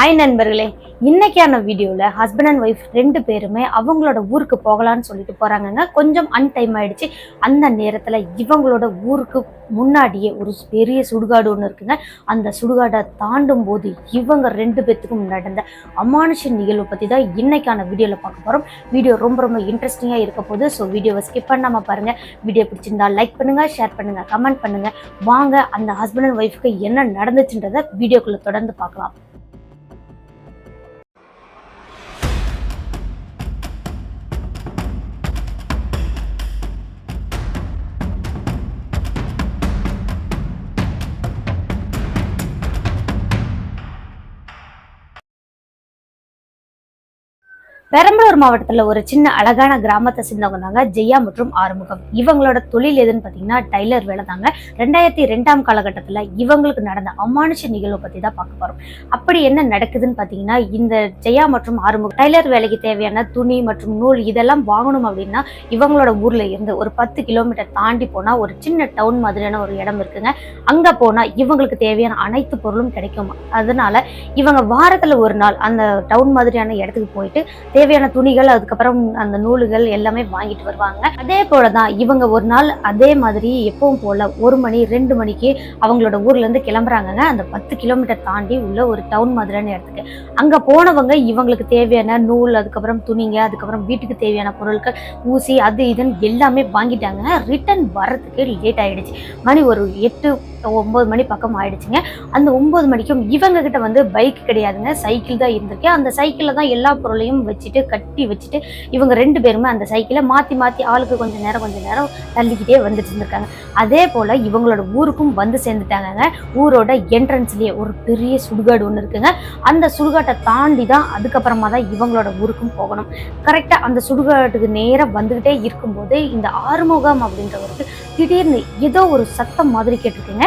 Hi நண்பர்களே. இன்னைக்கான வீடியோவில் ஹஸ்பண்ட் அண்ட் ஒய்ஃப் ரெண்டு பேருமே அவங்களோட ஊருக்கு போகலான்னு சொல்லிட்டு போகிறாங்கங்க கொஞ்சம் அன்டைம் ஆயிடுச்சு. அந்த நேரத்தில் இவங்களோட ஊருக்கு முன்னாடியே ஒரு பெரிய சுடுகாடு ஒன்று இருக்குங்க. அந்த சுடுகாடை தாண்டும் போது இவங்க ரெண்டு பேத்துக்கும் நடந்த அமானுஷ நிகழ்வை பற்றி தான் இன்னைக்கான வீடியோவில் பார்க்க போகிறோம் வீடியோ ரொம்ப ரொம்ப இன்ட்ரெஸ்டிங்காக இருக்க போகுது. ஸோ வீடியோவை ஸ்கிப் பண்ணாமல் பாருங்கள் வீடியோ பிடிச்சிருந்தா லைக் பண்ணுங்கள் ஷேர் பண்ணுங்கள் கமெண்ட் பண்ணுங்கள் வாங்க அந்த ஹஸ்பண்ட் அண்ட் ஒய்ஃப்க்கு என்ன நடந்துச்சுன்றதை வீடியோக்குள்ளே தொடர்ந்து பார்க்கலாம். பெரம்பலூர் மாவட்டத்தில் ஒரு சின்ன அழகான கிராமத்தை சேர்ந்தவங்க தாங்க ஜெயா மற்றும் ஆறுமுகம். இவங்களோட தொழில் எதுன்னு பார்த்தீங்கன்னா டைலர் வேலை தாங்க ரெண்டாயிரத்தி ரெண்டாம் காலகட்டத்தில் இவங்களுக்கு நடந்த அமானுஷ நிகழ்வை பற்றி தான் பார்க்க போகிறோம் அப்படி என்ன நடக்குதுன்னு பார்த்தீங்கன்னா இந்த ஜெயா மற்றும் ஆறுமுகம் டைலர் வேலைக்கு தேவையான துணி மற்றும் நூல் இதெல்லாம் வாங்கணும் அப்படின்னா இவங்களோட ஊரில் இருந்து ஒரு பத்து கிலோமீட்டர் தாண்டி போனால் ஒரு சின்ன டவுன் மாதிரியான ஒரு இடம் இருக்குங்க. அங்கே போனால் இவங்களுக்கு தேவையான அனைத்து பொருளும் கிடைக்கும். அதனால இவங்க வாரத்தில் ஒரு நாள் அந்த டவுன் மாதிரியான இடத்துக்கு போயிட்டு தேவையான துணிகள் அதுக்கப்புறம் அந்த நூல்கள் எல்லாமே வாங்கிட்டு வருவாங்க. அதே போலதான் இவங்க ஒரு நாள் அதே மாதிரி எப்பவும் போல ஒரு மணி ரெண்டு மணிக்கு அவங்களோட ஊர்ல இருந்து கிளம்புறாங்கங்க. அந்த பத்து கிலோமீட்டர் தாண்டி உள்ள ஒரு டவுன் மாதிரியான இடத்துக்கு. அங்க போனவங்க இவங்களுக்கு தேவையான நூல் அதுக்கப்புறம் துணிங்க அதுக்கப்புறம் வீட்டுக்கு தேவையான பொருட்கள் ஊசி அது இதுன்னு எல்லாமே வாங்கிட்டாங்க. ரிட்டர்ன் வர்றதுக்கு லேட் ஆயிடுச்சு. மணி ஒரு எட்டு ஒம்பது மணி பக்கம் ஆயிடுச்சுங்க. அந்த ஒம்பது மணிக்கும் இவங்க கிட்ட வந்து பைக் கிடையாதுங்க. சைக்கிள் தான் இருந்திருக்கு. அந்த சைக்கிளில் தான் எல்லா பொருளையும் வச்சுட்டு கட்டி வச்சுட்டு இவங்க ரெண்டு பேருமே அந்த சைக்கிளை மாற்றி மாற்றி ஆளுக்கு கொஞ்சம் நேரம் கொஞ்சம் நேரம் தள்ளிக்கிட்டே வந்துட்டு இருந்திருக்காங்க. அதே போல் இவங்களோட ஊருக்கும் வந்து சேர்ந்துட்டாங்கங்க. ஊரோட என்ட்ரன்ஸ்லேயே ஒரு பெரிய சுடுகாடு ஒன்று இருக்குங்க. அந்த சுடுகாட்டை தாண்டி தான் அதுக்கப்புறமா தான் இவங்களோட ஊருக்கும் போகணும். கரெக்டாக அந்த சுடுகாட்டுக்கு நேராக வந்துக்கிட்டே இருக்கும்போது இந்த ஆறுமுகம் அப்படின்றவருக்கு திடீர்னு ஏதோ ஒரு சத்தம் மாதிரி கேட்டிருக்குங்க.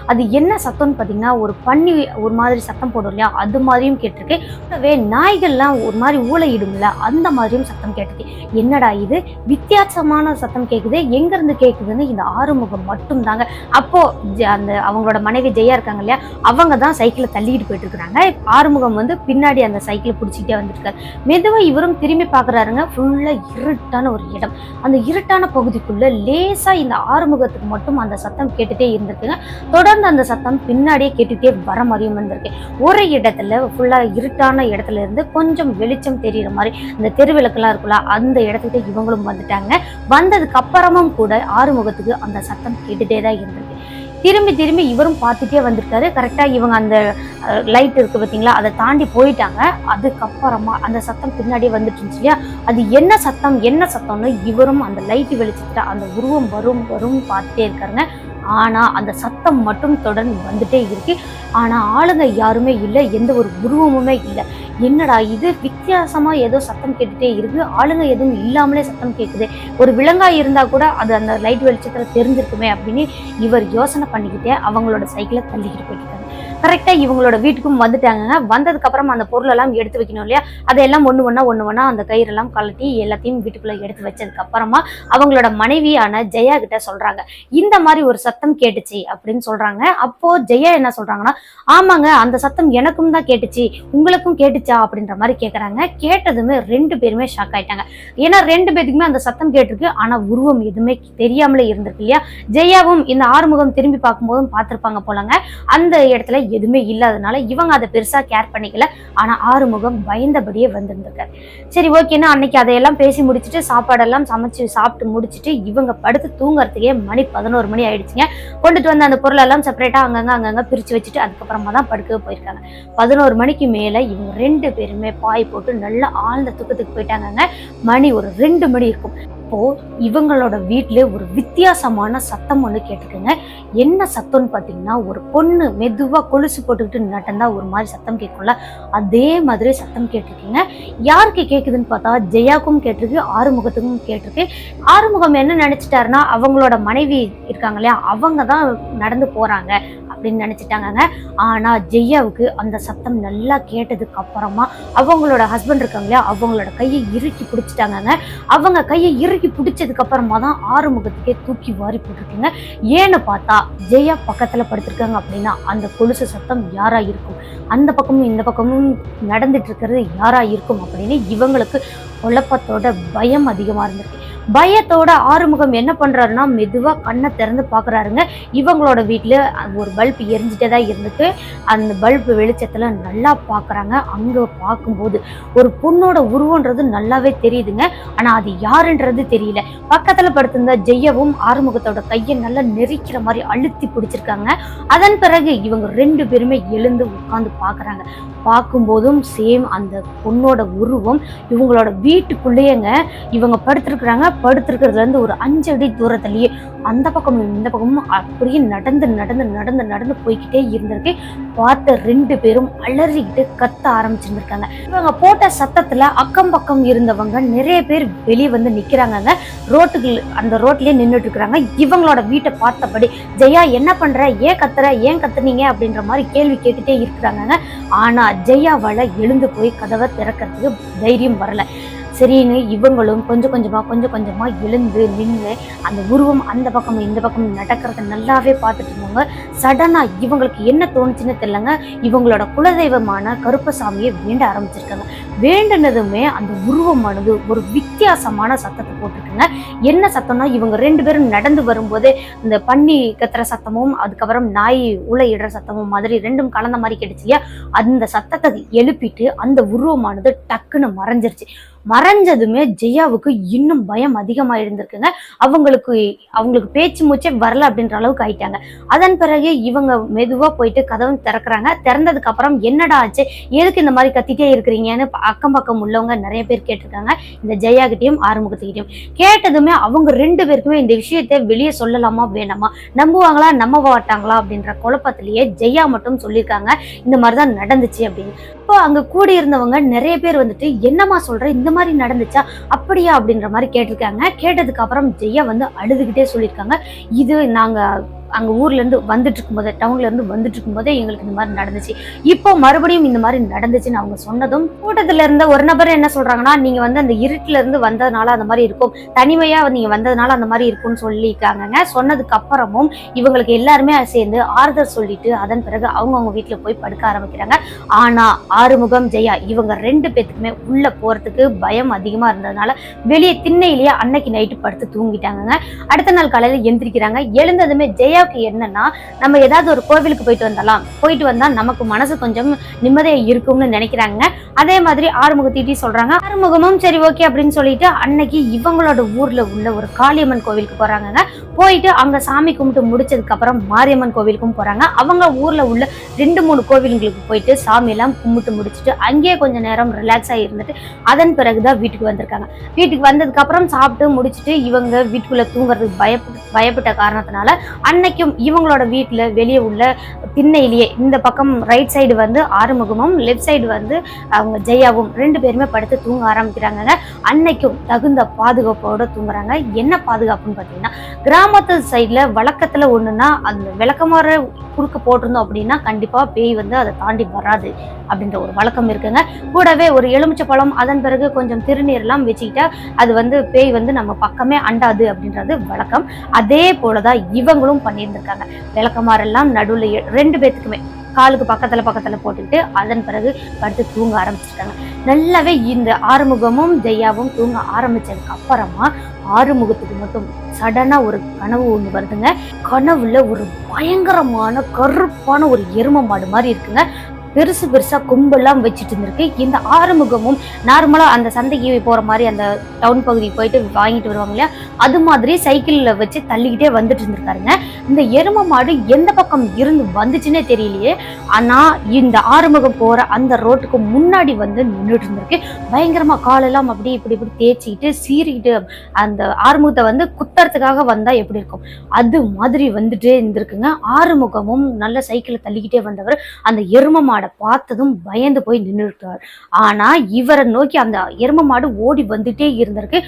அது என்ன சத்தம்னு பார்த்தீங்கன்னா ஒரு பன்னி ஒரு மாதிரி சத்தம் போடும் இல்லையா? அது மாதிரியும் கேட்டிருக்கு. கூடவே நாய்கள்லாம் ஒரு மாதிரி ஊழையிடும்ல அந்த மாதிரியும் சத்தம் கேட்டிருக்கு. என்னடா இது? வித்தியாசமான சத்தம் கேட்குது எங்கேருந்து கேட்குதுன்னு இந்த ஆறுமுகம் மட்டும் தாங்க அப்போ அந்த அவங்களோட மனைவி ஜெயா இருக்காங்க இல்லையா? அவங்க தான் சைக்கிளை தள்ளிட்டு போயிட்டு இருக்கிறாங்க ஆறுமுகம் வந்து பின்னாடி அந்த சைக்கிளை பிடிச்சிக்கிட்டே வந்துருக்காரு மெதுவாக இவரும் திரும்பி பார்க்குறாருங்க. ஃபுல்லாக இருட்டான ஒரு இடம். அந்த இருட்டான பகுதிக்குள்ளே லேசாக இந்த ஆறுமுகத்துக்கு மட்டும் அந்த சத்தம் கேட்டுகிட்டே இருந்திருக்குங்க. தொடர்ந்து அந்த சத்தம் பின்னாடியே கேட்டுகிட்டே வர மாதிரியும் இருந்திருக்கு ஒரு இடத்துல ஃபுல்லா இருட்டான இடத்துல இருந்து கொஞ்சம் வெளிச்சம் தெரியுற மாதிரி இந்த தெருவிளக்கெல்லாம் இருக்குல்ல அந்த இடத்துக்கு இவங்களும் வந்துட்டாங்க. வந்ததுக்கு அப்புறமும் கூட ஆறுமுகத்துக்கு அந்த சத்தம் கேட்டுட்டே தான் இருந்திருக்கு. திரும்பி திரும்பி இவரும் பார்த்துட்டே வந்திருக்காரு. கரெக்டா இவங்க அந்த லைட் இருக்கு பார்த்தீங்களா அதை தாண்டி போயிட்டாங்க. அதுக்கப்புறமா அந்த சத்தம் பின்னாடியே வந்துட்டு இருந்துச்சு இல்லையா? அது என்ன சத்தம் என்ன சத்தம்னு இவரும் அந்த லைட் வெளிச்சத்துல அந்த உருவம் வரும் வரும் பார்த்துட்டே இருக்காருங்க. ஆனால் அந்த சத்தம் மட்டும் தொடர்ந்து வந்துட்டே இருக்கு. ஆனால் ஆளுங்க யாருமே இல்லை எந்த ஒரு உருவமுமே இல்லை. என்னடா இது? வித்தியாசமாக ஏதோ சத்தம் கேட்டுட்டே இருக்கு. ஆளுங்க எதுவும் இல்லாமலே சத்தம் கேட்குது ஒரு விலங்காய் இருந்தால் கூட அது அந்த லைட் வெளிச்சத்தில் தெரிஞ்சிருக்குமே அப்படின்னு இவர் யோசனை பண்ணிக்கிட்டே அவங்களோட சைக்கிளை தள்ளிக்கிட்டு போயிட்டாங்க கரெக்டாக இவங்களோட வீட்டுக்கும் வந்துட்டாங்க வந்ததுக்கப்புறம் அந்த பொருளெல்லாம் எடுத்து வைக்கணும் இல்லையா? அதையெல்லாம் ஒன்று ஒன்றா ஒன்று ஒன்றா அந்த கயிறெல்லாம் கழட்டி எல்லாத்தையும் வீட்டுக்குள்ளே எடுத்து வச்சதுக்கப்புறமா அவங்களோட மனைவியான ஜெயா கிட்ட சொல்கிறாங்க இந்த மாதிரி ஒரு சத்தம் கேட்டுச்சு அப்படின்னு சொல்கிறாங்க அப்போது ஜெயா என்ன சொல்கிறாங்கன்னா ஆமாங்க அந்த சத்தம் எனக்கும் தான் கேட்டுச்சு உங்களுக்கும் கேட்டுச்சா அப்படின்ற மாதிரி கேட்குறாங்க கேட்டதுமே ரெண்டு பேருமே ஷாக் ஆயிட்டாங்க. ஏன்னா ரெண்டு பேத்துக்குமே அந்த சத்தம் கேட்டிருக்கு ஆனால் உருவம் எதுவுமே தெரியாமலே இருந்திருக்கு இல்லையா? ஜெயாவும் இந்த ஆறுமுகம் திரும்பி பார்க்கும்போதும் பார்த்துருப்பாங்க போலங்க. அந்த இடத்துல எதுவுமே இல்லாதனால இவங்க அதை பெருசாக கேர் பண்ணிக்கல. ஆனால் ஆறுமுகம் பயந்தபடியே வந்திருந்திருக்கார். சரி ஓகேன்னா அன்னைக்கு அதையெல்லாம் பேசி முடிச்சுட்டு சாப்பாடெல்லாம் சமைச்சு சாப்பிட்டு முடிச்சுட்டு இவங்க படுத்து தூங்குறதுக்கே மணி பதினோரு மணி ஆயிடுச்சுங்க. கொண்டுட்டு வந்த அந்த பொருளெல்லாம் செப்பரேட்டாக அங்கங்கே அங்கங்கே பிரித்து வச்சுட்டு அதுக்கப்புறமா தான் படுக்க போயிருக்காங்க. பதினோரு மணிக்கு மேலே இவங்க ரெண்டு பேருமே பாய் போட்டு நல்லா ஆழ்ந்த தூக்கத்துக்கு போயிட்டாங்கங்க. மணி ஒரு ரெண்டு மணி இருக்கும். அப்போ இவங்களோட வீட்டில் ஒரு வித்தியாசமான சத்தம் ஒன்று கேட்டிருக்குங்க. என்ன சத்தம்னு பார்த்தீங்கன்னா ஒரு பொண்ணு மெதுவா கொலுசு போட்டுக்கிட்டு நட்டந்தா ஒரு மாதிரி சத்தம் கேட்கும்ல அதே மாதிரி சத்தம் கேட்டிருக்கீங்க. யாருக்கு கேட்குதுன்னு பார்த்தா ஜெயாக்கும் கேட்டிருக்கு ஆறுமுகத்துக்கும் கேட்டிருக்கு. ஆறுமுகம் என்ன நினைச்சிட்டாருன்னா அவங்களோட மனைவி இருக்காங்க இல்லையா அவங்க தான் நடந்து போறாங்க அப்படின்னு நினச்சிட்டாங்கங்க. ஆனா ஜெயாவுக்கு அந்த சத்தம் நல்லா கேட்டதுக்கு அப்புறமா அவங்களோட ஹஸ்பண்ட் இருக்காங்க இல்லையா அவங்களோட கையை இறுக்கி பிடிச்சிட்டாங்கங்க. அவங்க கையை இறுக்கி பிடிச்சதுக்கு அப்புறமா தான் ஆறுமுகத்துக்கே தூக்கி வாரி போட்டிருக்கீங்க. ஏன்னு பார்த்தா ஜெயா பக்கத்துல படுத்திருக்காங்க அப்படின்னா அந்த கொலுசு சத்தம் யாரா இருக்கும் அந்த பக்கமும் இந்த பக்கமும் நடந்துட்டு இருக்கிறது யாரா இருக்கும் அப்படின்னு இவங்களுக்கு குழப்பத்தோட பயம் அதிகமா இருந்திருக்கு. பயத்தோட ஆறுமுகம் என்ன பண்ணுறாருன்னா மெதுவாக கண்ணை திறந்து பார்க்குறாருங்க இவங்களோட வீட்டில் ஒரு பல்ப் எரிஞ்சிட்டே தான் இருந்துட்டு அந்த பல்ப் வெளிச்சத்தில் நல்லா பார்க்குறாங்க அங்கே பார்க்கும்போது ஒரு பொண்ணோட உருவன்றது நல்லாவே தெரியுதுங்க. ஆனால் அது யாருன்றது தெரியல. பக்கத்தில் படுத்திருந்த ஜெய்யவும் ஆறுமுகத்தோட கையை நல்லா நெரிக்கிற மாதிரி அழுத்தி பிடிச்சிருக்காங்க. அதன் பிறகு இவங்க ரெண்டு பேருமே எழுந்து உட்காந்து பார்க்குறாங்க பார்க்கும்போதும் சேம் அந்த பொண்ணோட உருவம் இவங்களோட வீட்டுக்குள்ளேயேங்க. இவங்க படுத்திருக்கிறாங்க. படுத்திருக்கிறதுலேருந்து ஒரு அஞ்சு அடி தூரத்துலேயே அந்த பக்கமும் இந்த பக்கமும் அப்படியே நடந்து நடந்து நடந்து நடந்து போய்கிட்டே இருந்திருக்கு. பார்த்த ரெண்டு பேரும் அலறிக்கிட்டு கத்த ஆரம்பிச்சிருந்திருக்காங்க. இவங்க போட்ட சத்தத்தில் அக்கம் பக்கம் இருந்தவங்க நிறைய பேர் வெளியே வந்து நிக்கிறாங்கங்க. ரோட்டுக்கு அந்த ரோட்லேயே நின்றுட்டு இருக்கிறாங்க இவங்களோட வீட்டை பார்த்தபடி ஜெயா என்ன பண்ணுற ஏன் கத்துற? ஏன் கத்துனீங்க? அப்படின்ற மாதிரி கேள்வி கேட்டுட்டே இருக்கிறாங்க ஆனால் ஜெயாவால் எழுந்து போய் கதவை திறக்கிறதுக்கு தைரியம் வரலை. சரின்னு இவங்களும் கொஞ்சம் கொஞ்சமாக கொஞ்சம் கொஞ்சமாக எழுந்து நின்று அந்த உருவம் அந்த பக்கம் இந்த பக்கம் நடக்கிறத நல்லாவே பார்த்துட்டு இருந்தாங்க சடனாக இவங்களுக்கு என்ன தோணுச்சுன்னு தெரியலங்க. இவங்களோட குலதெய்வமான கருப்பசாமியை வேண்ட ஆரம்பிச்சிருக்காங்க. வேண்டுனதுமே அந்த உருவமானது ஒரு வித்தியாசமான சத்தத்தை போட்டிருக்குங்க. என்ன சத்தம்னா இவங்க ரெண்டு பேரும் நடந்து வரும்போது இந்த பன்னி கத்துற சத்தமும் அதுக்கப்புறம் நாய் உலையிடுற சத்தமும் மாதிரி ரெண்டும் கலந்த மாதிரி கேட்டுச்சு இல்லையா? அந்த சத்தத்தை எழுப்பிட்டு அந்த உருவமானது டக்குன்னு மறைஞ்சிருச்சு. மறைஞ்சதுமே ஜெயாவுக்கு இன்னும் பயம் அதிகமா இருந்திருக்குங்க. அவங்களுக்கு அவங்களுக்கு பேச்சு மூச்சே வரல அப்படின்ற அளவுக்கு ஆயிட்டாங்க. அதன் பிறகு இவங்க மெதுவா போயிட்டு கதவும் திறக்கிறாங்க. திறந்ததுக்கு அப்புறம் என்னடா ஆச்சு? எதுக்கு இந்த மாதிரி கத்திட்டே இருக்கிறீங்கன்னு அக்கம் பக்கம் உள்ளவங்க நிறைய பேர் கேட்டிருக்காங்க. இந்த ஜெயா கிட்டயும் ஆறுமுகத்துக்கிட்டையும். கேட்டதுமே அவங்க ரெண்டு பேருக்குமே இந்த விஷயத்தை வெளியே சொல்லலாமா வேணாமா? நம்புவாங்களா நம்ப மாட்டாங்களா அப்படின்ற குழப்பத்திலேயே ஜெயா மட்டும் சொல்லியிருக்காங்க. இந்த மாதிரி தான் நடந்துச்சு அப்படின்னு. இப்போ அங்க கூடி இருந்தவங்க நிறைய பேர் வந்துட்டு என்னம்மா சொல்ற? இந்த மாதிரி நடந்துச்சா? அப்படியா? அப்படின்ற மாதிரி கேட்டிருக்காங்க. கேட்டதுக்கு அப்புறம் ஜெயா வந்து அழுதுகிட்டே சொல்லியிருக்காங்க. இது நாங்க அங்கே ஊர்லேருந்து வந்துட்டு இருக்கும்போது டவுன்லேருந்து வந்துட்டு இருக்கும்போதே எங்களுக்கு இந்த மாதிரி நடந்துச்சு. இப்போ மறுபடியும் இந்த மாதிரி நடந்துச்சுன்னு அவங்க சொன்னதும் கூட்டத்தில் இருந்த ஒரு நபர் என்ன சொல்கிறாங்கன்னா நீங்கள் வந்து அந்த இருட்டிலேருந்து வந்ததுனால அந்த மாதிரி இருக்கும். தனிமையாக நீங்கள் வந்ததுனால அந்த மாதிரி இருக்கும்னு சொல்லியிருக்காங்கங்க. சொன்னதுக்கு அப்புறமும் இவங்களுக்கு எல்லாருமே சேர்ந்து ஆறுதல் சொல்லிட்டு அதன் பிறகு அவங்கவுங்க வீட்டில் போய் படுக்க ஆரம்பிக்கிறாங்க. ஆனால் ஆறுமுகம் ஜெயா இவங்க ரெண்டு பேத்துக்குமே உள்ளே போகிறதுக்கு பயம் அதிகமாக இருந்ததுனால வெளியே திண்ணையிலேயே அன்னைக்கு நைட்டு படுத்து தூங்கிட்டாங்கங்க. அடுத்த நாள் காலையில் எந்திரிக்கிறாங்க. எழுந்ததுமே ஜெயா ஐடியாவுக்கு என்னன்னா நம்ம ஏதாவது ஒரு கோவிலுக்கு போயிட்டு வந்தலாம். போயிட்டு வந்தா நமக்கு மனசு கொஞ்சம் நிம்மதியா இருக்கும்னு நினைக்கிறாங்க. அதே மாதிரி ஆறுமுகத்தீட்டி சொல்றாங்க. ஆறுமுகமும் சரி ஓகே அப்படின்னு சொல்லிட்டு அன்னைக்கு இவங்களோட ஊர்ல உள்ள ஒரு காளியம்மன் கோவிலுக்கு போறாங்கங்க. போயிட்டு அங்க சாமி கும்பிட்டு முடிச்சதுக்கு அப்புறம் மாரியம்மன் கோவிலுக்கும் போறாங்க. அவங்க ஊர்ல உள்ள ரெண்டு மூணு கோவிலுங்களுக்கு போயிட்டு சாமி எல்லாம் கும்பிட்டு முடிச்சுட்டு அங்கேயே கொஞ்ச நேரம் ரிலாக்ஸ் ஆகி இருந்துட்டு அதன் பிறகுதான் வீட்டுக்கு வந்திருக்காங்க. வீட்டுக்கு வந்ததுக்கு அப்புறம் சாப்பிட்டு முடிச்சுட்டு இவங்க வீட்டுக்குள்ள தூங்குறதுக்கு பயப்பட்டு பயப்பட்ட காரணத்தினால அன்னைக்கு வரைக்கும் இவங்களோட வீட்டுல வெளியே உள்ள திண்ணையிலேயே இந்த பக்கம் ரைட் சைடு வந்து ஆறுமுகமும் லெஃப்ட் சைடு வந்து அவங்க ஜெயாவும் ரெண்டு பேருமே படுத்து தூங்க ஆரம்பிக்கிறாங்க அன்னைக்கும் தகுந்த பாதுகாப்போட தூங்குறாங்க. என்ன பாதுகாப்புன்னு பார்த்தீங்கன்னா கிராமத்து சைடில் வழக்கத்துல ஒண்ணுன்னா அந்த விளக்கமாற குறுக்க போட்டிருந்தோம் அப்படின்னா கண்டிப்பா பேய் வந்து அதை தாண்டி வராது அப்படின்ற ஒரு வழக்கம் இருக்குங்க. கூடவே ஒரு எலுமிச்சை பழம் அதன் பிறகு கொஞ்சம் திருநீர்லாம் வச்சுக்கிட்டா அது வந்து பேய் வந்து நம்ம பக்கமே அண்டாது அப்படின்றது வழக்கம். அதே போலதான் இவங்களும் பண்ணியிருந்திருக்காங்க. விளக்கமாரெல்லாம் நடுவில் ரெண்டு பேத்துக்குமே. காலுக்கு பக்கத்துல பக்கத்தில் போட்டுக்கிட்டு அதன் பிறகு படுத்து தூங்க ஆரம்பிச்சிட்டாங்க. நல்லாவே இந்த ஆறுமுகமும் ஜெயாவும் தூங்க ஆரம்பித்ததுக்கு அப்புறமா ஆறுமுகத்துக்கு மட்டும் சடனாக ஒரு கனவு ஒன்று வருதுங்க. கனவுல ஒரு பயங்கரமான கருப்பான ஒரு எரும மாடு மாதிரி இருக்குங்க. பெருசு பெருசாக கொம்பெல்லாம் வச்சுட்டு இருந்திருக்கு. இந்த ஆறுமுகமும் நார்மலாக அந்த சந்தைக்கு போகிற மாதிரி அந்த டவுன் பகுதிக்கு போயிட்டு வாங்கிட்டு வருவாங்க இல்லையா? அது மாதிரி சைக்கிளில் வச்சு தள்ளிக்கிட்டே வந்துட்டு இருந்திருக்காருங்க. இந்த எரும மாடு எந்த பக்கம் இருந்து வந்துச்சுன்னே தெரியலையே. ஆனால் இந்த ஆறுமுகம் போகிற அந்த ரோட்டுக்கு முன்னாடி வந்து நின்றுட்டு இருந்திருக்கு. பயங்கரமாக காலெல்லாம் அப்படி இப்படி இப்படி தேய்ச்சிக்கிட்டு சீறிக்கிட்டு அந்த ஆறுமுகத்தை வந்து குத்துறதுக்காக வந்தால் எப்படி இருக்கும்? அது மாதிரி வந்துட்டே இருந்திருக்குங்க. ஆறுமுகமும் நல்ல சைக்கிளை தள்ளிக்கிட்டே வந்தவர் அந்த எரும மாடு பார்த்ததும் பயந்து போய் நின்றுட்டார். ஆனா இவரை நோக்கி அந்த எரும மாடு ஓடி வந்துட்டே இருந்திருக்கு.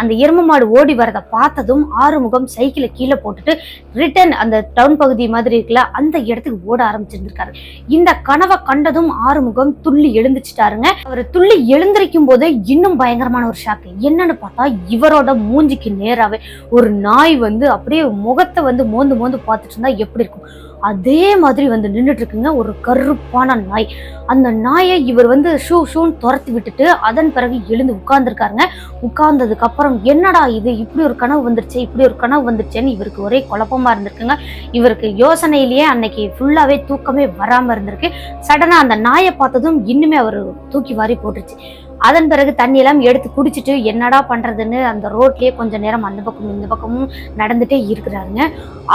அந்த எரும மாடு ஓடி வரதை பார்த்ததும் ஆறுமுகம் சைக்கிளை கீழே போட்டுட்டு ரிட்டன் அந்த டவுன் பகுதி மாதிரி இருக்குல்ல அந்த இடத்துக்கு ஓட ஆரம்பிச்சிருந்திருக்காரு. இந்த கனவை கண்டதும் ஆறுமுகம் துள்ளி எழுந்துச்சிட்டாருங்க அவர் துள்ளி எழுந்திருக்கும் போது இன்னும் பயங்கரமான ஒரு ஷாக்கு என்னன்னு பார்த்தா இவரோட மூஞ்சிக்கு நேராகவே ஒரு நாய் வந்து அப்படியே முகத்தை வந்து மோந்து மோந்து பார்த்துட்டு இருந்தா எப்படி இருக்கும்? அதே மாதிரி வந்து நின்றுட்டு இருக்குங்க ஒரு கருப்பான நாய். அந்த நாயை இவர் வந்து ஷூ ஷூன்னு துரத்தி விட்டுட்டு அதன் பிறகு எழுந்து உட்கார்ந்துருக்காருங்க. உட்கார்ந்ததுக்கு அப்புறம் என்னடா இது? இப்படி ஒரு கனவு வந்துருச்சு இப்படி ஒரு கனவு வந்துருச்சேன்னு இவருக்கு ஒரே குழப்பமா இருந்திருக்குங்க. இவருக்கு யோசனையிலேயே அன்னைக்கு ஃபுல்லாவே தூக்கமே வராம இருந்திருக்கு. சடனா அந்த நாயை பார்த்ததும் இன்னுமே அவர் தூக்கி வாரி போட்டுருச்சு. அதன் பிறகு தண்ணியெல்லாம் எடுத்து குடிச்சிட்டு என்னடா பண்ணுறதுன்னு அந்த ரோட்லேயே கொஞ்ச நேரம் அந்த பக்கமும் இந்த பக்கமும் நடந்துகிட்டே இருக்கிறாருங்க.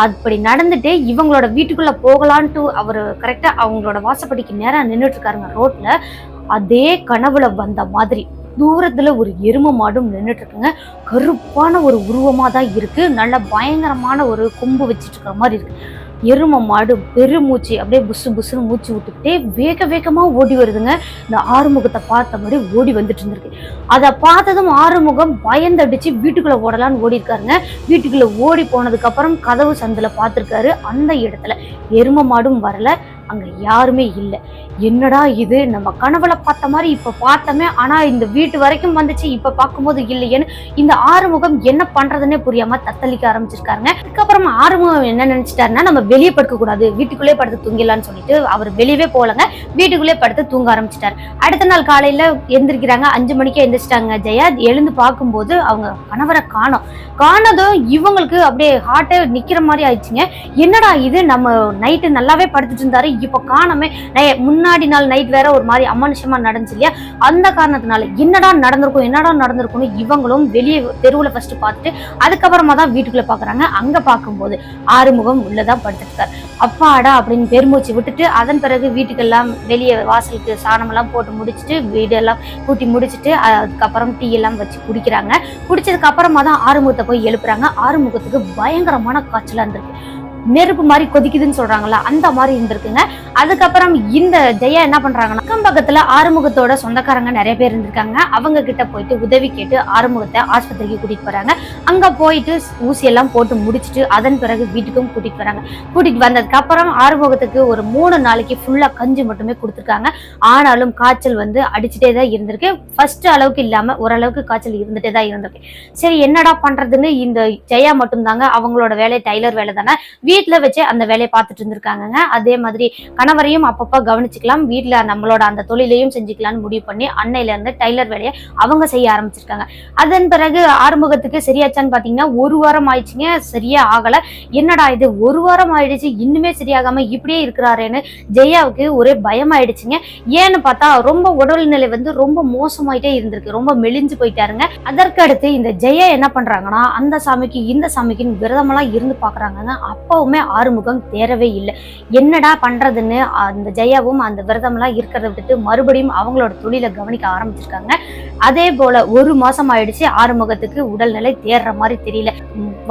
அப்படி நடந்துட்டு இவங்களோட வீட்டுக்குள்ளே போகலான்ட்டு அவர் கரெக்டாக அவங்களோட வாசப்படிக்கு நேரம் நின்றுட்டுருக்காருங்க ரோட்டில் அதே கனவுல வந்த மாதிரி தூரத்துல ஒரு எரும மாடும் நின்றுட்டு இருக்குங்க கருப்பான ஒரு உருவமா தான் இருக்கு. நல்ல பயங்கரமான ஒரு கொம்பு வச்சுட்டு இருக்கிற மாதிரி இருக்கு. எரும மாடு பெருமூச்சு அப்படியே புசு புசுன்னு மூச்சு விட்டுக்கிட்டே வேக வேகமா ஓடி வருதுங்க. இந்த ஆறுமுகத்தை பார்த்த மாதிரி ஓடி வந்துட்டு இருந்திருக்கு. அதை பார்த்ததும் ஆறுமுகம் பயந்தடிச்சு வீட்டுக்குள்ள ஓடலான்னு ஓடி இருக்காருங்க. வீட்டுக்குள்ள ஓடி போனதுக்கு அப்புறம் கதவு சந்தில பார்த்திருக்காரு. அந்த இடத்துல எரும மாடும் வரல. அங்கே யாருமே இல்லை. என்னடா இது? நம்ம கனவுல பார்த்த மாதிரி இப்போ பார்த்தோமே ஆனால் இந்த வீட்டு வரைக்கும் வந்துச்சு இப்போ பார்க்கும்போது இல்லையேன்னு இந்த ஆறுமுகம் என்ன பண்ணுறதுன்னே புரியாம தத்தளிக்க ஆரம்பிச்சிருக்காருங்க. அதுக்கப்புறமா ஆறுமுகம் என்ன நினச்சிட்டாருன்னா நம்ம வெளியே படுக்கக்கூடாது வீட்டுக்குள்ளேயே வீட்டுக்குள்ளே படுத்து தூங்கிடலான்னு சொல்லிட்டு அவர் வெளியவே போகலங்க. வீட்டுக்குள்ளே படுத்து தூங்க ஆரம்பிச்சிட்டாரு. அடுத்த நாள் காலையில் எந்திரிக்கிறாங்க அஞ்சு மணிக்கே எந்திரிச்சிட்டாங்க ஜெயா. எழுந்து பார்க்கும்போது அவங்க கணவரை காணோம். காணதும் இவங்களுக்கு அப்படியே ஹார்ட்டே நிற்கிற மாதிரி ஆயிடுச்சுங்க. என்னடா இது? நம்ம நைட்டு நல்லாவே படுத்துட்டு இருந்தாரு. இப்போ காணமே முன்னாடி நாள் நைட் வேற ஒரு மாதிரி அமானுஷமா நடந்துச்சு இல்லையா? அந்த காரணத்தினால என்னடா நடந்திருக்கும் என்னடா நடந்திருக்கும்னு இவங்களும் வெளியே தெருவில் ஃபர்ஸ்ட் பார்த்துட்டு அதுக்கப்புறமா தான் வீட்டுக்குள்ள பாக்குறாங்க. அங்க பார்க்கும்போது ஆறுமுகம் உள்ளதா படுத்துருக்காரு. அப்பாடா அப்படின்னு பெருமூச்சு விட்டுட்டு அதன் பிறகு வீட்டுக்கெல்லாம் வெளியே வாசலுக்கு சாணமெல்லாம் போட்டு முடிச்சுட்டு வீடெல்லாம் கூட்டி முடிச்சுட்டு அதுக்கப்புறம் டீ எல்லாம் வச்சு குடிக்கிறாங்க. குடிச்சதுக்கு அப்புறமா தான் ஆறுமுகத்தை போய் எழுப்புறாங்க. ஆறுமுகத்துக்கு பயங்கரமான காய்ச்சலா இருந்திருக்கு. நெருப்பு மாதிரி கொதிக்குதுன்னு சொல்றாங்களா அந்த மாதிரி இருந்திருக்குங்க. அதுக்கப்புறம் இந்த ஜெயா என்ன பண்றாங்கன்னா அக்கம் பக்கத்துல ஆறுமுகத்தோட சொந்தக்காரங்க நிறைய பேர் இருந்திருக்காங்க. அவங்க கிட்ட போயிட்டு உதவி கேட்டு ஆறுமுகத்தை ஆஸ்பத்திரிக்கு கூட்டிட்டு போறாங்க. அங்க போயிட்டு ஊசி எல்லாம் போட்டு முடிச்சிட்டு அதன் பிறகு வீட்டுக்கும் கூட்டிட்டு வராங்க. கூட்டிட்டு வந்ததுக்கு அப்புறம் ஆறுமுகத்துக்கு ஒரு மூணு நாளைக்கு ஃபுல்லா கஞ்சி மட்டுமே கொடுத்துருக்காங்க. ஆனாலும் காய்ச்சல் வந்து அடிச்சுட்டே தான் இருந்திருக்கு. ஃபர்ஸ்ட் அளவுக்கு இல்லாம ஓரளவுக்கு காய்ச்சல் இருந்துட்டே தான் இருந்திருக்கு. சரி என்னடா பண்றதுன்னு இந்த ஜெயா மட்டும்தாங்க அவங்களோட வேலை டைலர் வேலை தானே. வீட்டில் வச்சு அந்த வேலையை பார்த்துட்டு இருந்திருக்காங்கங்க. அதே மாதிரி கணவரையும் அப்பப்போ கவனிச்சுக்கலாம். வீட்டில் நம்மளோட அந்த தொழிலையும் செஞ்சுக்கலாம்னு முடிவு பண்ணி அன்னையிலேருந்து டைலர் வேலையை அவங்க செய்ய ஆரம்பிச்சிருக்காங்க. அதன் பிறகு ஆறுமுகத்துக்கு சரியாச்சான்னு பார்த்தீங்கன்னா ஒரு வாரம் ஆயிடுச்சுங்க. சரியா ஆகலை. என்னடா இது? ஒரு வாரம் ஆயிடுச்சு. இன்னுமே சரியாகாமல் இப்படியே இருக்கிறாரேன்னு ஜெயாவுக்கு ஒரே பயம் ஆயிடுச்சுங்க. ஏன்னு பார்த்தா ரொம்ப உடல்நிலை வந்து ரொம்ப மோசமாயிட்டே இருந்திருக்கு. ரொம்ப மெலிஞ்சு போயிட்டாருங்க. அதற்கு அடுத்து இந்த ஜெயா என்ன பண்ணுறாங்கன்னா அந்த சாமிக்கு இந்த சாமிக்குன்னு விரதமெல்லாம் இருந்து பாக்குறாங்கங்க எப்பவுமே ஆறுமுகம் தேரவே இல்லை. என்னடா பண்ணுறதுன்னு அந்த ஜெயாவும் அந்த விரதம்லாம் இருக்கிறத விட்டுட்டு மறுபடியும் அவங்களோட தொழிலை கவனிக்க ஆரம்பிச்சிருக்காங்க. அதே போல ஒரு மாசம் ஆயிடுச்சு ஆறுமுகத்துக்கு உடல்நிலை தேர்ற மாதிரி தெரியல.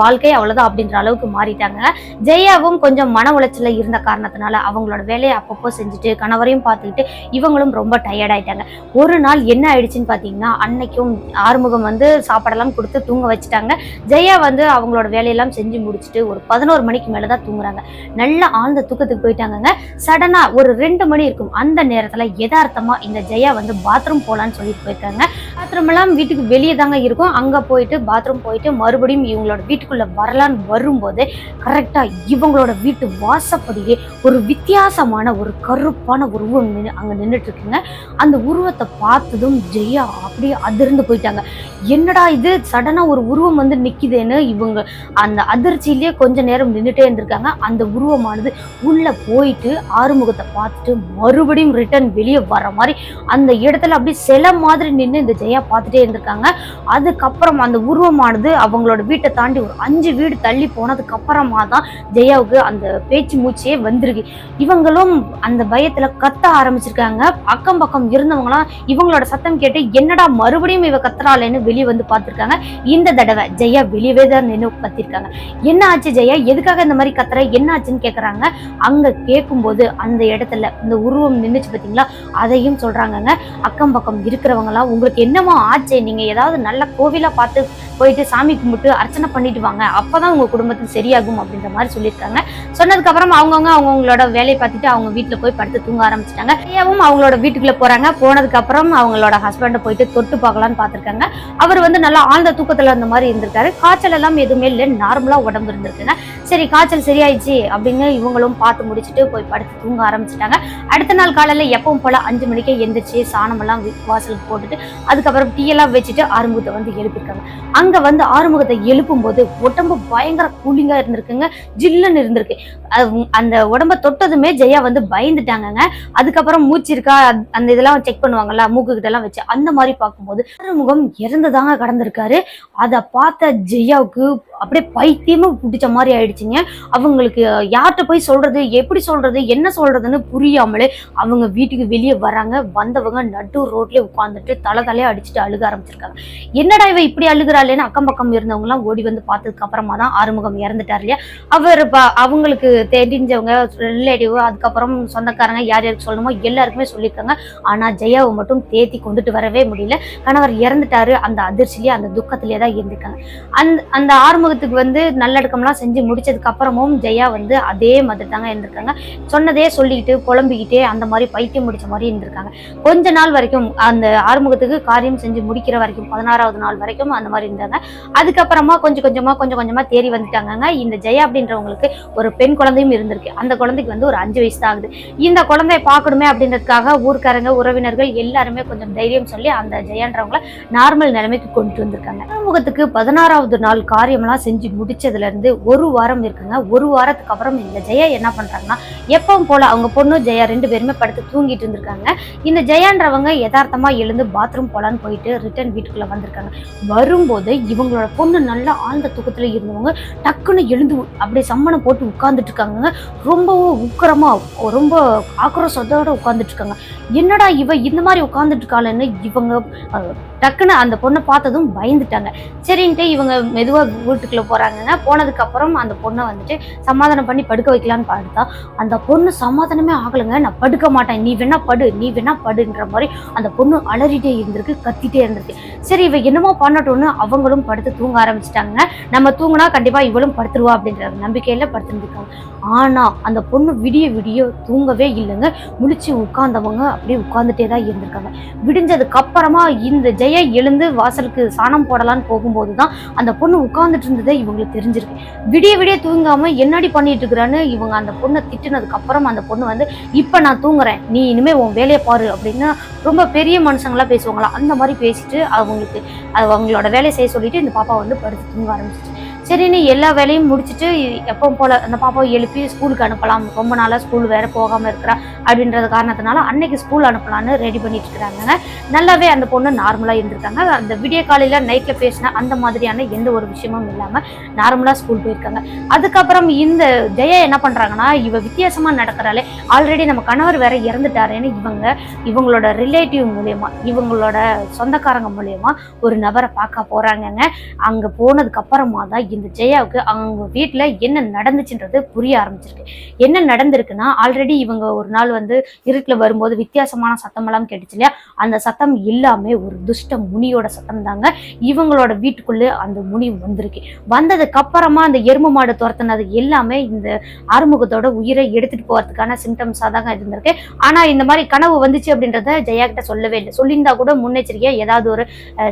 வாழ்க்கை அவ்வளோதான் அப்படின்ற அளவுக்கு மாறிட்டாங்க. ஜெயாவும் கொஞ்சம் மன உளைச்சல இருந்த காரணத்தினால அவங்களோட வேலையை அப்பப்போ செஞ்சுட்டு கணவரையும் பார்த்துக்கிட்டு இவங்களும் ரொம்ப டயர்டாயிட்டாங்க ஒரு நாள் என்ன ஆயிடுச்சுன்னு பார்த்தீங்கன்னா அன்னைக்கும் ஆறுமுகம் வந்து சாப்பாடெல்லாம் கொடுத்து தூங்க வச்சுட்டாங்க. ஜெயா வந்து அவங்களோட வேலையெல்லாம் செஞ்சு முடிச்சுட்டு ஒரு பதினோரு மணிக்கு மேலே தான் தூங்குறாங்க. நல்லா ஆழ்ந்த தூக்கத்துக்கு போயிட்டாங்கங்க. சடனா ஒரு ரெண்டு மணி இருக்கும். அந்த நேரத்துல யதார்த்தமா இந்த ஜெயா வந்து பாத்ரூம் போகலான்னு சொல்லிட்டு போயிருக்காங்க. பாத்ரூம் எல்லாம் வீட்டுக்கு வெளியே தாங்க இருக்கும். அங்க போயிட்டு பாத்ரூம் போயிட்டு மறுபடியும் இவங்களோட வீட்டுக்குள்ளே வரலான்னு வரும்போது கரெக்டா இவங்களோட வீட்டு வாசப்படியே ஒரு வித்தியாசமான ஒரு கருப்பான உருவம் நின்று அங்க நின்றுட்டு இருக்குங்க அந்த உருவத்தை பார்த்ததும் ஜெயா அப்படியே அதிர்ந்து போயிட்டாங்க. என்னடா இது? சடனா ஒரு உருவம் வந்து நிக்குதேன்னு இவங்க அந்த அதிர்ச்சியிலேயே கொஞ்ச நேரம் நின்றுட்டே இருந்திருக்காங்க அந்த உருவமானது உள்ளே போயிட்டு ஆறுமுகத்தை பார்த்துட்டு மறுபடியும் ரிட்டர்ன் வெளியே வர மாதிரி அந்த இடத்துல அப்படியே சில மாதிரி நின்று இந்த ஜெயா பார்த்துட்டே இருந்திருக்காங்க. அதுக்கப்புறம் அந்த உருவமானது அவங்களோட வீட்டை தாண்டி ஒரு அஞ்சு வீடு தள்ளி போனதுக்கப்புறமா தான் ஜெயாவுக்கு அந்த பேச்சு மூச்சே வந்திருக்கு. இவங்களும் அந்த பயத்தில் கத்த ஆரம்பிச்சிருக்காங்க. அக்கம் பக்கம் இருந்தவங்களாம் இவங்களோட சத்தம் கேட்டு என்னடா மறுபடியும் இவ கத்துறாளேன்னு வெளியே வந்து பார்த்துருக்காங்க. இந்த தடவை ஜெயா வெளியவே தான் நின்று கத்திருக்காங்க. என்ன ஆச்சு ஜெயா? எதுக்காக இந்த மாதிரி கத்துற என்ன ஆச்சுன்னு அங்கே அங்க கேட்கும்போது அந்த இடத்துல இந்த உருவம் நின்றுச்சு பார்த்தீங்களா அதையும் சொல்றாங்கங்க. அக்கம் பக்கம் இருக்கிறவங்களாம் உங்களுக்கு என்னமோ ஆச்சு நீங்க ஏதாவது நல்ல கோவிலா பார்த்து போயிட்டு சாமி கும்பிட்டு அர்ச்சனை பண்ணிட்டு வாங்க. அப்போதான் உங்க குடும்பத்துக்கு சரியாகும் அப்படின்ற மாதிரி சொல்லியிருக்காங்க. சொன்னதுக்கப்புறம் அவங்கவுங்க அவங்கவுங்களோட வேலையை பார்த்துட்டு அவங்க வீட்டில் போய் படுத்து தூங்க ஆரம்பிச்சிட்டாங்க. ஐயாவும் அவங்களோட வீட்டுக்குள்ள போறாங்க. போனதுக்கப்புறம் அவங்களோட ஹஸ்பண்டை போயிட்டு தொட்டு பார்க்கலாம்னு பார்த்துருக்காங்க. அவர் வந்து நல்லா ஆழ்ந்த தூக்கத்தில் இருந்த மாதிரி இருந்திருக்காரு. காய்ச்சல் எல்லாம் எதுவுமே இல்லை. நார்மலாக உடம்பு இருந்திருக்குங்க. சரி காய்ச்சல் காய்ச்சல் சரியாயிடுச்சு அப்படின்னு இவங்களும் பார்த்து முடிச்சுட்டு போய் படுத்து தூங்க ஆரம்பிச்சிட்டாங்க. அடுத்த நாள் காலையில் எப்பவும் போல அஞ்சு மணிக்கே எந்திரிச்சு சாணமெல்லாம் வாசலுக்கு போட்டுட்டு அதுக்கப்புறம் டீயெல்லாம் வச்சுட்டு ஆறுமுகத்தை வந்து எழுப்பியிருக்காங்க. அங்கே வந்து ஆறுமுகத்தை எழுப்பும் போது உடம்பு பயங்கர கூலிங்காக இருந்திருக்குங்க. ஜில்லுன்னு இருந்திருக்கு. அந்த உடம்ப தொட்டதுமே ஜெயா வந்து பயந்துட்டாங்கங்க. அதுக்கப்புறம் மூச்சு இருக்கா அந்த இதெல்லாம் செக் பண்ணுவாங்கல்ல மூக்கு கிட்ட வச்சு அந்த மாதிரி பார்க்கும்போது ஆறுமுகம் இறந்துதாங்க கடந்திருக்காரு. அதை பார்த்த ஜெயாவுக்கு அப்படியே பைத்தியமும் பிடிச்ச மாதிரி ஆயிடுச்சுங்க. அவங்களுக்கு யார்கிட்ட போய் சொல்றது எப்படி சொல்றது என்ன சொல்றதுன்னு புரியாமலே அவங்க வீட்டுக்கு வெளியே வராங்க. வந்தவங்க நடு ரோட்லயே உட்காந்துட்டு தலை தலையை அடிச்சுட்டு அழுக ஆரம்பிச்சிருக்காங்க. என்னடா இவ இப்படி அழுகுறாளேன்னு அக்கம் பக்கம் இருந்தவங்க எல்லாம் ஓடி வந்து பார்த்ததுக்கு அப்புறமா தான் ஆறுமுகம் இறந்துட்டார் இல்லையா? அவர் அவங்களுக்கு தெரிஞ்சவங்க ரிலேட்டிவ் அதுக்கப்புறம் சொந்தக்காரங்க யார் யாருக்கு சொல்லணுமோ எல்லாருக்குமே சொல்லியிருக்காங்க. ஆனா ஜெயாவை மட்டும் தேத்தி கொண்டுட்டு வரவே முடியல. கணவர் இறந்துட்டாரு. அந்த அதிர்ச்சியிலே அந்த துக்கத்திலே தான் இருந்திருக்காங்க. அந்த அந்த ஆறுமுகத்துக்கு வந்து நல்லடக்கம்லாம் செஞ்சு முடிச்சதுக்கு அப்புறமும் ஜெயா வந்து அதே மாதிரி தாங்க இருந்திருக்காங்க. சொன்னதே சொல்லிக்கிட்டு புலம்பிக்கிட்டே அந்த மாதிரி பைத்தியம் முடிச்ச மாதிரி இருந்திருக்காங்க. கொஞ்ச நாள் வரைக்கும் அந்த ஆறுமுகத்துக்கு காரியம் செஞ்சு முடிக்கிற வரைக்கும் பதினாறாவது நாள் வரைக்கும் அந்த மாதிரி இருந்தாங்க. அதுக்கப்புறமா கொஞ்சம் கொஞ்சமா கொஞ்சம் கொஞ்சமா தேறி வந்துட்டாங்கங்க. இந்த ஜெயா அப்படின்றவங்களுக்கு ஒரு பெண் குழந்தையும் இருந்திருக்கு. அந்த குழந்தைக்கு வந்து ஒரு அஞ்சு வயசு தான் ஆகுது. இந்த குழந்தைய பார்க்கணுமே அப்படின்றதுக்காக ஊர்க்காரங்க உறவினர்கள் எல்லாருமே கொஞ்சம் தைரியம் சொல்லி அந்த ஜெயான்றவங்கள நார்மல் நிலைமைக்கு கொண்டு வந்திருக்காங்க. ஆறுமுகத்துக்கு பதினாறாவது நாள் காரியம்லாம் செஞ்சு முடிச்சதுல இருந்து ஒரு வாரம் இருக்குங்க. ஒரு வாரத்துக்கு அப்புறம் இந்த ஜெயா என்ன பண்ணுறாங்கன்னா எப்பவும் போல அவங்க பொண்ணு ஜெயா ரெண்டு பேருமே படுத்து தூங்கிட்டு இருந்திருக்காங்க. இந்த ஜெயான்றவங்க யதார்த்தமாக எழுந்து பாத்ரூம் போலான்னு போயிட்டு ரிட்டர்ன் வீட்டுக்குள்ளே வந்திருக்காங்க. வரும்போது இவங்களோட பொண்ணு நல்லா ஆழ்ந்த தூக்கத்தில் இருந்தவங்க டக்குன்னு எழுந்து அப்படியே சம்மணம் போட்டு உட்காந்துட்டு இருக்காங்க ரொம்பவும் உக்கரமாக ரொம்ப ஆக்ரோஷத்தோட உட்காந்துட்டு இருக்காங்க. என்னடா இவ இந்த மாதிரி உட்காந்துட்டு இருக்காளன்னு இவங்க டக்குன்னு அந்த பொண்ணை பார்த்ததும் பயந்துட்டாங்க. சரின்ட்டு இவங்க மெதுவாக வீட்டுக்குள்ளே போகிறாங்கன்னா போனதுக்கப்புறம் அந்த பொண்ணை வந்துட்டு சமாதானம் பண்ணி படுக்க வைக்கலான்னு பார்த்தா அந்த பொண்ணு சமாதானமே ஆகலைங்க. நான் படுக்க மாட்டேன். நீ வேணா படு. நீ வேணா படுன்ற மாதிரி அந்த பொண்ணு அலறிட்டே இருந்திருக்கு கத்திட்டே இருந்திருக்கு. சரி இவ என்னமோ பண்ணட்டும்னு அவங்களும் படுத்து தூங்க ஆரம்பிச்சிட்டாங்க. நம்ம தூங்கினா கண்டிப்பா இவளும் படுத்துருவா அப்படின்ற நம்பிக்கையில படுத்துருந்துருக்காங்க. ஆனா அந்த பொண்ணு விடிய விடிய தூங்கவே இல்லைங்க. முழிச்சு உட்கார்ந்தவங்க அப்படியே உட்கார்ந்துட்டே தான் இருந்திருக்காங்க. விடிஞ்சதுக்கு அப்புறமா இந்த ஜெய எழுந்து வாசலுக்கு சாணம் போடலான்னு போகும்போது தான் அந்த பொண்ணு உட்கார்ந்துட்டு இருந்ததே இவங்களுக்கு தெரிஞ்சிருக்கு. விடிய விடிய தூங்காம என்னடி பண்ணிட்டு இருக்கிறான்னு இவங்க அந்த பொண்ணை திட்டினதுக்கு அப்புறம் அந்த பொண்ணு வந்து இப்போ நான் தூங்குறேன். நீ இனிமேல் உன் வேலையை பாரு அப்படின்னு ரொம்ப பெரிய மனுஷங்களா பேசுவாங்களா அந்த மாதிரி பேசிட்டு அவங்களுக்கு அவங்களோட வேலையை செய்ய சொல்லிட்டு இந்த பாப்பா வந்து படுத்து தூங்க ஆரம்பிச்சிச்சு. சரின்னு எல்லா வேலையும் முடிச்சுட்டு எப்போ போல அந்த பாப்பாவை எழுப்பி ஸ்கூலுக்கு அனுப்பலாம். ரொம்ப நாளாக ஸ்கூல் வேற போகாமல் இருக்கிறா அப்படின்றது காரணத்தினால அன்னைக்கு ஸ்கூல் அனுப்பலான்னு ரெடி பண்ணிட்டு இருக்கிறாங்க நல்லாவே அந்த பொண்ணு நார்மலாக இருந்திருக்காங்க. அந்த விடிய காலையில் நைட்டில் பேசின அந்த மாதிரியான எந்த ஒரு விஷயமும் இல்லாமல் நார்மலாக ஸ்கூல் போயிருக்காங்க. அதுக்கப்புறம் இந்த ஜெயா என்ன பண்ணுறாங்கன்னா இவ வித்தியாசமாக நடக்கிறாளே ஆல்ரெடி நம்ம கணவர் வேற இறந்துட்டாரேன்னு இவங்க இவங்களோட ரிலேட்டிவ் மூலயமா இவங்களோட சொந்தக்காரங்க மூலயமா ஒரு நபரை பார்க்க போகிறாங்கங்க அங்கே போனதுக்கு அப்புறமா தான் இந்த ஜெயாவுக்கு அவங்க வீட்டில் என்ன நடந்துச்சுன்றது புரிய ஆரம்பிச்சிருக்கு. என்ன நடந்திருக்குன்னா ஆல்ரெடி இவங்க ஒரு நாள் வந்து இருட்டில் வரும்போது வித்தியாசமான சத்தமெல்லாம் கேட்டுச்சு இல்லையா? அந்த சத்தம் எல்லாமே ஒரு துஷ்ட முனியோட சத்தம் தாங்க. இவங்களோட வீட்டுக்குள்ளே அந்த முனி வந்திருக்கு. வந்ததுக்கு அப்புறமா அந்த எருமை மாடு துரத்துனது எல்லாமே இந்த ஆறுமுகத்தோட உயிரை எடுத்துட்டு போகிறதுக்கான சிம்டம்ஸாக தாங்க இருந்திருக்கு. ஆனால் இந்த மாதிரி கனவு வந்துச்சு அப்படின்றத ஜெயா கிட்ட சொல்லவே இல்லை. சொல்லியிருந்தா கூட முன்னெச்சரிக்கையாக ஏதாவது ஒரு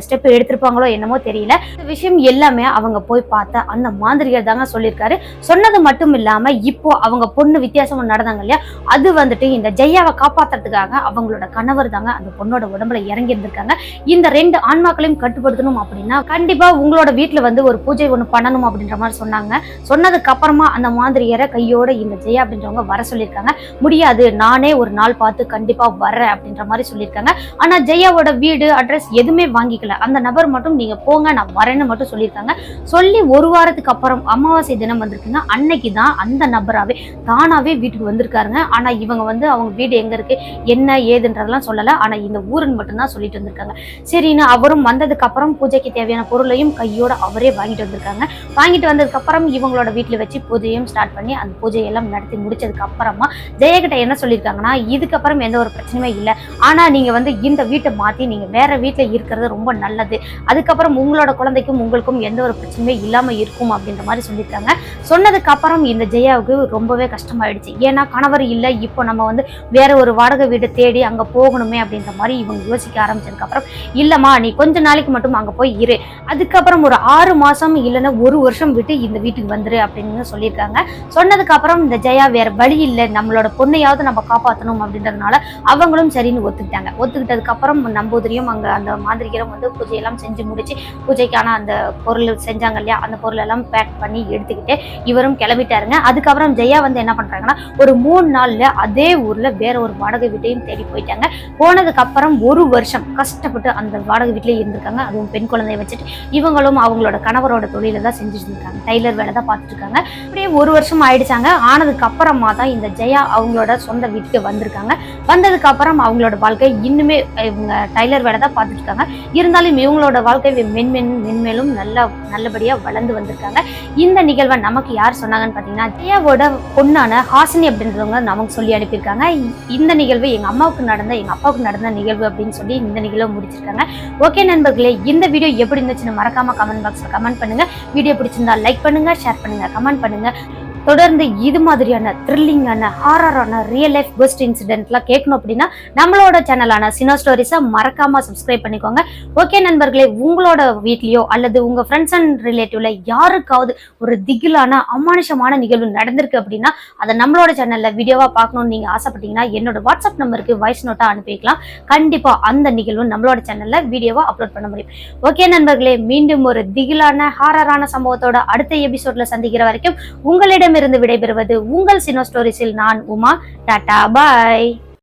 ஸ்டெப் எடுத்திருப்பாங்களோ என்னமோ தெரியல. இந்த விஷயம் எல்லாமே அவங்க போய் பார்த்து அந்த மாந்திரிகர் தாங்க சொல்லியிருக்காரு. சொன்னது மட்டும் இல்லாம இப்போ அவங்க பொண்ணு வித்தியாசமா நடந்தாங்க இல்லையா? அது வந்துட்டு இந்த ஜெயாவை காப்பாத்துறதுக்காக அவங்களோட கணவர் தாங்க அந்த பொண்ணோட உடம்புல இறங்கி இருந்திருக்காங்க. இந்த ரெண்டு ஆன்மாக்களையும் கட்டுப்படுத்தணும் அப்படின்னா கண்டிப்பா உங்களோட வீட்டுல வந்து ஒரு பூஜை ஒண்ணு பண்ணணும் அப்படின்ற மாதிரி சொன்னாங்க. சொன்னதுக்கு அப்புறமா அந்த மாந்திரியரை கையோட இந்த ஜெயா அப்படின்றவங்க வர சொல்லியிருக்காங்க. முடியாது நானே ஒரு நாள் பார்த்து கண்டிப்பா வரேன் அப்படின்ற மாதிரி சொல்லியிருக்காங்க. ஆனா ஜெயாவோட வீடு அட்ரஸ் எதுவுமே வாங்கிக்கல. அந்த நபர் மட்டும் நீங்க போங்க நான் வரேன்னு மட்டும் சொல்லியிருக்காங்க. சொல்லி ஒரு ஒரு வாரத்துக்கு அப்புறம் அமாவாசை தினம் வந்திருக்குங்க அன்னைக்கு தான் அந்த நபராகவே தானாகவே வீட்டுக்கு வந்திருக்காருங்க. ஆனால் இவங்க வந்து அவங்க வீடு எங்கே இருக்குது என்ன ஏதுன்றதெல்லாம் சொல்லலை. ஆனால் இந்த ஊருன்னு மட்டும்தான் சொல்லிட்டு வந்திருக்காங்க. சரின்னு அவரும் வந்ததுக்கு அப்புறம் பூஜைக்கு தேவையான பொருளையும் கையோடு அவரே வாங்கிட்டு வந்திருக்காங்க. வாங்கிட்டு வந்ததுக்கப்புறம் இவங்களோட வீட்டில் வச்சு பூஜையும் ஸ்டார்ட் பண்ணி அந்த பூஜையெல்லாம் நடத்தி முடிச்சதுக்கு அப்புறமா ஜெயகிட்ட என்ன சொல்லியிருக்காங்கன்னா இதுக்கப்புறம் எந்த ஒரு பிரச்சனையுமே இல்லை. ஆனால் நீங்கள் வந்து இந்த வீட்டை மாற்றி நீங்கள் வேற வீட்டில் இருக்கிறது ரொம்ப நல்லது. அதுக்கப்புறம் உங்களோட குழந்தைக்கும் உங்களுக்கும் எந்த ஒரு பிரச்சனையுமே இல்லாம இருக்கும் அப்படின்ற மாதிரி சொல்லியிருக்காங்க. சொன்னதுக்கு அப்புறம் இந்த ஜெயாவுக்கு ரொம்பவே கஷ்டமாயிடுச்சு. ஏன்னா கணவர் இல்லை இப்போ நம்ம வந்து வேற ஒரு வாடகை வீடு தேடி அங்க போகணுமே அப்படின்ற மாதிரி இவங்க யோசிக்க ஆரம்பிச்சதுக்கப்புறம் இல்லைம்மா இல்லம்மா நீ கொஞ்ச நாளைக்கு மட்டும் அங்க போய் இரு. அதுக்கப்புறம் ஒரு ஆறு மாசம் இல்லைன்னா ஒரு வருஷம் விட்டு இந்த வீட்டுக்கு வந்துரு அப்படின்னு சொல்லியிருக்காங்க. சொன்னதுக்கு அப்புறம் இந்த ஜெயா வேற வழி இல்லை நம்மளோட பொண்ணையாவது நம்ம காப்பாற்றணும் அப்படின்றதுனால அவங்களும் சரின்னு ஒத்துக்கிட்டாங்க. ஒத்துக்கிட்டதுக்கு அப்புறம் நம்பூதிரியும் அங்க அந்த மாந்திரிகரும் வந்து பூஜையெல்லாம் செஞ்சு முடிச்சு பூஜைக்கான அந்த பொருள் செஞ்சாங்க இல்லையா அந்த பொருளெல்லாம் பேக் பண்ணி எடுத்துக்கிட்டு இவரும் கிளம்பிட்டாருங்க. அதுக்கப்புறம் ஜெயா வந்து என்ன பண்ணுறாங்கன்னா ஒரு மூணு நாளில் அதே ஊரில் வேற ஒரு வாடகை வீட்டையும் தேடி போயிட்டாங்க. போனதுக்கப்புறம் ஒரு வருஷம் கஷ்டப்பட்டு அந்த வாடகை வீட்டிலே இருந்திருக்காங்க. அதுவும் பெண் குழந்தைய வச்சுட்டு இவங்களும் அவங்களோட கணவரோட தொழிலை தான் செஞ்சுட்டு இருக்காங்க டைலர் வேலை தான் பார்த்துட்டு இருக்காங்க அப்படியே ஒரு வருஷம் ஆயிடுச்சாங்க. ஆனதுக்கு அப்புறமா தான் இந்த ஜெயா அவங்களோட சொந்த வீட்டுக்கு வந்திருக்காங்க. வந்ததுக்கு அப்புறம் அவங்களோட வாழ்க்கை இன்னுமே இவங்க டைலர் வேலை தான் பார்த்துட்டு இருக்காங்க இருந்தாலும் இவங்களோட வாழ்க்கை மென்மென் மென்மேலும் நல்லா நல்லபடியாக வளர்ந்து வந்திருக்காங்க. இந்த நிகழ்வை நமக்கு யார் சொன்னாங்கன்னு பார்த்தீங்கன்னா ஜெயாவோட பொண்ணான ஹாசினி அப்படின்றவங்க நமக்கு சொல்லி அனுப்பியிருக்காங்க. இந்த நிகழ்வு எங்க அம்மாவுக்கு நடந்த எங்க அப்பாவுக்கு நடந்த நிகழ்வு அப்படின்னு சொல்லி இந்த நிகழ்வு முடிச்சிருக்காங்க. ஓகே நண்பர்களே இந்த வீடியோ எப்படி இருந்துச்சுன்னு மறக்காம கமெண்ட் பாக்ஸில் கமெண்ட் பண்ணுங்க. வீடியோ பிடிச்சிருந்தா லைக் பண்ணுங்க ஷேர் பண்ணுங்க கமெண்ட் பண்ணுங்க. தொடர்ந்து இது மாதிரியான த்ரில்லிங்கான ஹாரரான ரியல் லைஃப் பெஸ்ட் இன்சிடென்ட்லாம் கேட்கணும் அப்படின்னா நம்மளோட சேனலான சினோ ஸ்டோரிஸை மறக்காமல் சப்ஸ்கிரைப் பண்ணிக்கோங்க. ஓகே நண்பர்களே உங்களோட வீட்லேயோ அல்லது உங்கள் ஃப்ரெண்ட்ஸ் அண்ட் ரிலேட்டிவ்ல யாருக்காவது ஒரு திகிலான அமானுஷமான நிகழ்வு நடந்திருக்கு அப்படின்னா அதை நம்மளோட சேனலில் வீடியோவாக பார்க்கணும்னு நீங்கள் ஆசைப்பட்டீங்கன்னா என்னோட வாட்ஸ்அப் நம்பருக்கு வாய்ஸ் நோட்டாக அனுப்பிக்கலாம் கண்டிப்பாக அந்த நிகழ்வு நம்மளோட சேனலில் வீடியோவாக அப்லோட் பண்ண முடியும். ஓகே நண்பர்களே மீண்டும் ஒரு திகிலான ஹாரரான சம்பவத்தோட அடுத்த எபிசோட்ல சந்திக்கிற வரைக்கும் உங்களிடம் உங்களிடமிருந்து விடைபெறுவது உங்கள் சினோ ஸ்டோரிஸில் நான் உமா. டாடா பாய்.